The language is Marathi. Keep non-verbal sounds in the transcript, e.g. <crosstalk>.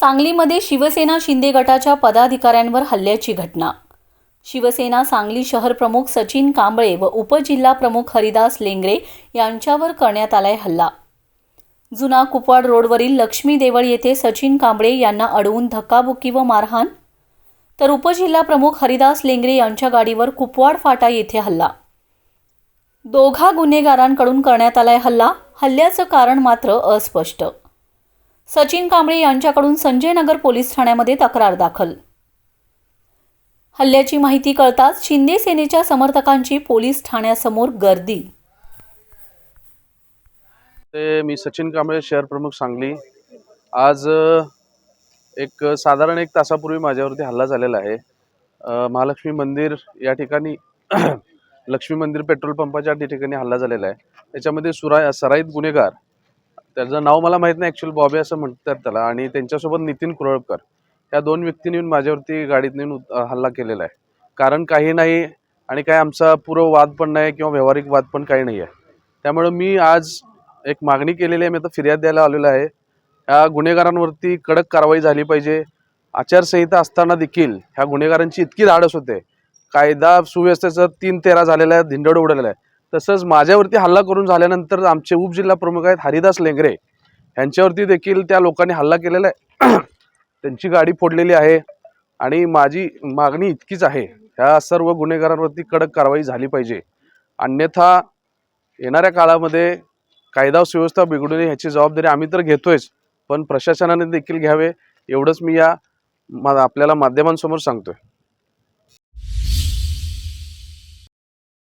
सांगलीमध्ये शिवसेना शिंदे गटाच्या पदाधिकाऱ्यांवर हल्ल्याची घटना. शिवसेना सांगली शहर प्रमुख सचिन कांबळे व उपजिल्हा प्रमुख हरिदास लेंगरे यांच्यावर करण्यात आलाय हल्ला. जुना कुपवाड रोडवरील लक्ष्मी देवळ येथे सचिन कांबळे यांना अडवून धक्काबुक्की व मारहाण? तर उपजिल्हा प्रमुख हरिदास लेंगरे यांच्या गाडीवर कुपवाड फाटा येथे हल्ला. दोघा गुन्हेगारांकडून करण्यात आलाय हल्ला. हल्ल्याचं कारण मात्र अस्पष्ट. सचिन कांबळे यांच्याकडून संजय नगर पोलीस ठाण्यामध्ये तक्रार दाखल. हल्ल्याची माहिती कळताच शिंदे सेनेच्या समर्थकांची पोलीस ठाण्यासमोर गर्दी. ते मी सचिन कांबळे शहर प्रमुख सांगली. आज एक साधारण एक तासापूर्वी माझ्यावरती हल्ला झालेला आहे. महालक्ष्मी मंदिर या ठिकाणी <clears throat> लक्ष्मी मंदिर पेट्रोल पंपाच्या ठिकाणी हल्ला झालेला आहे. त्याच्यामध्ये सुरा सराईत गुन्हेगार त्याचं नाव मला माहीत नाही ॲक्च्युअली बॉबी असं म्हणतात त्याला. आणि त्यांच्यासोबत नितीन कुरळकर या दोन व्यक्तींनी येऊन माझ्यावरती गाडीत नेऊन उत- हल्ला केलेला आहे. कारण काही नाही आणि काय आमचा पूर्व वाद पण नाही किंवा व्यावहारिक वाद पण काही नाही आहे. त्यामुळं मी आज एक मागणी केलेली आहे मी आता फिर्याद द्यायला आलेलो आहे. ह्या गुन्हेगारांवरती कडक कारवाई झाली पाहिजे. आचारसंहिता असताना देखील ह्या गुन्हेगारांची इतकी धाडस होते. कायदा सुव्यवस्थेचं तीन तेरा झालेला आहे धिंडोड उडलेला आहे. तसंच माझ्यावरती हल्ला करून झाल्यानंतर आमचे उपजिल्हा प्रमुख आहेत हरिदास लेंगरे. यांच्यावरती देखील त्या लोकांनी हल्ला केलेला आहे. <clears throat> त्यांची गाडी फोडलेली आहे आणि माझी मागणी इतकीच आहे. ह्या सर्व गुन्हेगारांवरती कडक कारवाई झाली पाहिजे. अन्यथा येणाऱ्या काळामध्ये कायदा सुव्यवस्था बिघडू नये ह्याची जबाबदारी आम्ही तर घेतोयच पण प्रशासनाने देखील घ्यावे एवढंच मी या मा आपल्याला माध्यमांसमोर सांगतोय.